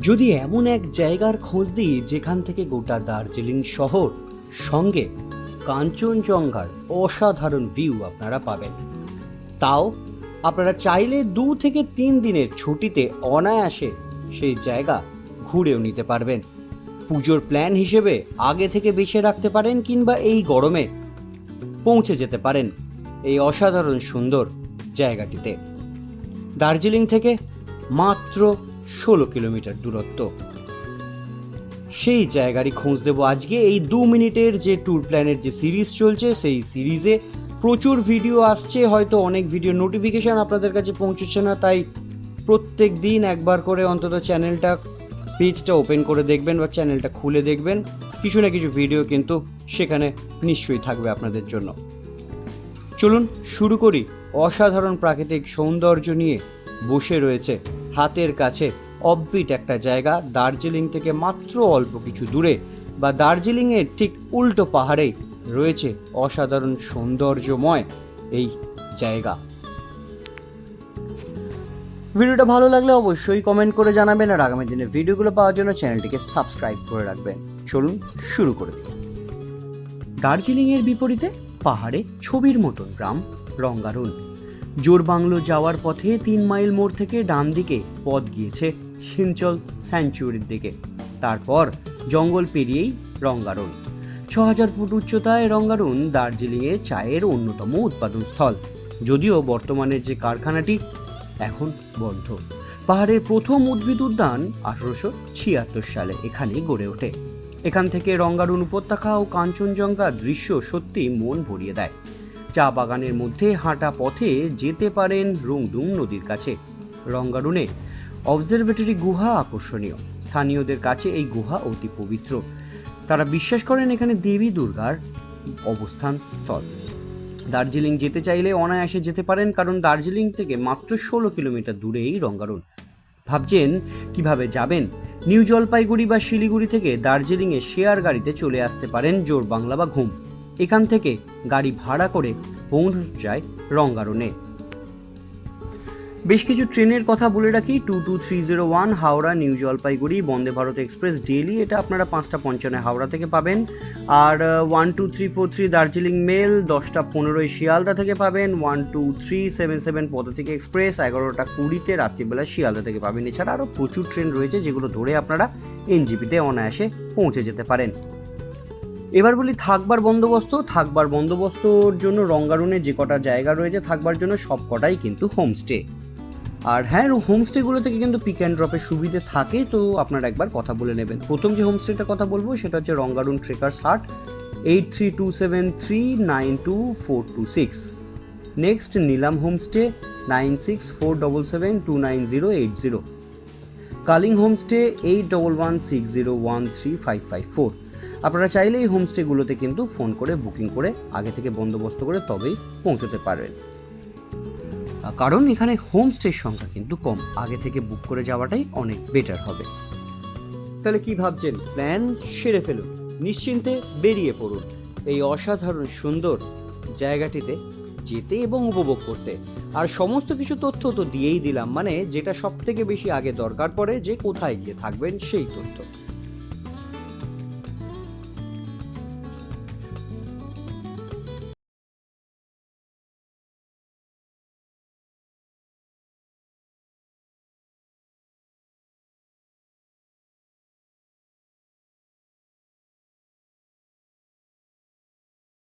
যদি এমন এক জায়গার খোঁজ দিই যেখান থেকে গোটা দার্জিলিং শহর, সঙ্গে কাঞ্চনজঙ্ঘার অসাধারণ ভিউ আপনারা পাবেন। তাও আপনারা চাইলে দু থেকে তিন দিনের ছুটিতে অনায়াসে সেই জায়গা ঘুরেও নিতে পারবেন। পুজোর প্ল্যান হিসেবে আগে থেকে বেছে রাখতে পারেন কিংবা এই গরমে পৌঁছে যেতে পারেন এই অসাধারণ সুন্দর জায়গাটিতে। দার্জিলিং থেকে মাত্র ষোলো কিলোমিটার দূরত্ব। সেই জায়গারই খোঁজ দেবো আজকে। এই দু মিনিটের যে ট্যুর প্ল্যানের যে সিরিজ চলছে, সেই সিরিজে প্রচুর ভিডিও আসছে। হয়তো অনেক ভিডিও নোটিফিকেশান আপনাদের কাছে পৌঁছচ্ছে না, তাই প্রত্যেক দিন একবার করে অন্তত চ্যানেলটা পেজটা ওপেন করে দেখবেন বা চ্যানেলটা খুলে দেখবেন। কিছু না কিছু ভিডিও কিন্তু সেখানে নিশ্চয়ই থাকবে আপনাদের জন্য। চলুন শুরু করি। অসাধারণ প্রাকৃতিক সৌন্দর্য নিয়ে বসে রয়েছে হাতের কাছে অববিট একটা জায়গা দার্জিলিং থেকে মাত্র অল্প কিছু দূরে বা দার্জিলিংয়ের ঠিক উল্টো পাহাড়েই রয়েছে অসাধারণ সৌন্দর্যময় এই জায়গা। ভিডিওটা ভালো লাগলে অবশ্যই কমেন্ট করে জানাবেন আর আগামী দিনে ভিডিওগুলো পাওয়ার জন্য চ্যানেলটিকে সাবস্ক্রাইব করে রাখবেন। চলুন শুরু করে। দিই দার্জিলিংয়ের বিপরীতে পাহাড়ে ছবির মতন গ্রাম রঙ্গারুন জোরবাংলো যাওয়ার পথে তিন মাইল মোড় থেকে ডান দিকে পথ গিয়েছে সিঞ্চল স্যাঞ্চুরির দিকে। তারপর জঙ্গল পেরিয়েই রঙ্গারুন ছ হাজার ফুট উচ্চতায় রঙ্গারুন দার্জিলিংয়ে চায়ের অন্যতম উৎপাদন স্থল যদিও বর্তমানে যে কারখানাটি এখন বন্ধ। পাহাড়ের প্রথম উদ্ভিদ উদ্যান আঠারোশো ছিয়াত্তর সালে এখানেই গড়ে ওঠে। এখান থেকে রঙ্গারুন উপত্যকা ও কাঞ্চনজঙ্ঘার দৃশ্য সত্যি মন ভরিয়ে দেয়। চা বাগানের মধ্যে হাঁটা পথে যেতে পারেন রুংডুং নদীর কাছে। রঙ্গারুনে অবজারভেটরি গুহা আকর্ষণীয়। স্থানীয়দের কাছে এই গুহা অতি পবিত্র। তারা বিশ্বাস করেন এখানে দেবী দুর্গার অবস্থান স্থল। দার্জিলিং যেতে চাইলে অনায়াসে যেতে পারেন, কারণ দার্জিলিং থেকে মাত্র ষোলো কিলোমিটার দূরেই রঙ্গারুন। ভাবছেন কীভাবে যাবেন? নিউ জলপাইগুড়ি বা শিলিগুড়ি থেকে দার্জিলিংয়ে শেয়ার গাড়িতে চলে আসতে পারেন জোর বাংলা বা ঘুম। এখান থেকে গাড়ি ভাড়া করে পৌঁছ যায় রঙ্গারুনে বেশ কিছু ট্রেনের কথা বলে রাখি, two two three zero one, Howrah, new Jalpaiguri, Vande Bharat express daily এটা আপনারা পাঁচটা পঞ্চান্ন হাওড়া থেকে পাবেন। আর one two three four three Darjeeling mail, দশটা পনেরোই শিয়ালদা থেকে পাবেন one two three seven seven Padatik express, এগারোটা কুড়িতে রাত্রিবেলা শিয়ালদা থেকে পাবেন। এছাড়া আরও প্রচুর ট্রেন রয়েছে যেগুলো ধরে আপনারা এনজিপিতে অনায়াসে পৌঁছে যেতে পারেন। এবার বলি থাকবার বন্দোবস্ত, থাকবার বন্দোবস্তর জন্য রঙ্গারুনে যে কটা জায়গা রয়েছে, থাকবার জন্য সব কটাই কিন্তু হোমস্টে আর হ্যাঁ হোমস্টেগুলো থেকে কিন্তু পিক অ্যান্ড ড্রপের সুবিধে থাকে, তো আপনারা একবার কথা বলে নেবেন। প্রথম যে হোমস্টেটার কথা বলব, সেটা হচ্ছে Rangaroon trekkers hut eight three two seven three nine two four two six next Nilam homestay nine six four double seven two nine zero eight zero Kaling homestay eight double one six zero one three five five four আপনারা চাইলে এই হোমস্টেগুলোতে কিন্তু phone করে, booking করে, আগে থেকে বন্দোবস্ত করে তবেই পৌঁছতে পারবেন। কারণ এখানে হোমস্টের সংখ্যা কিন্তু কম। আগে থেকে বুক করে যাওয়াটাই অনেক বেটার হবে। তাহলে কি ভাবছেন? প্ল্যান সেরে ফেলুন। নিশ্চিন্তে বেরিয়ে পড়ুন। এই অসাধারণ সুন্দর জায়গাটিতে যেতে এবং উপভোগ করতে। আর সমস্ত কিছু তথ্য তো দিয়েই দিলাম। মানে যেটা সব থেকে বেশি আগে দরকার পড়ে যে কোথায় গিয়ে থাকবেন সেই তথ্য।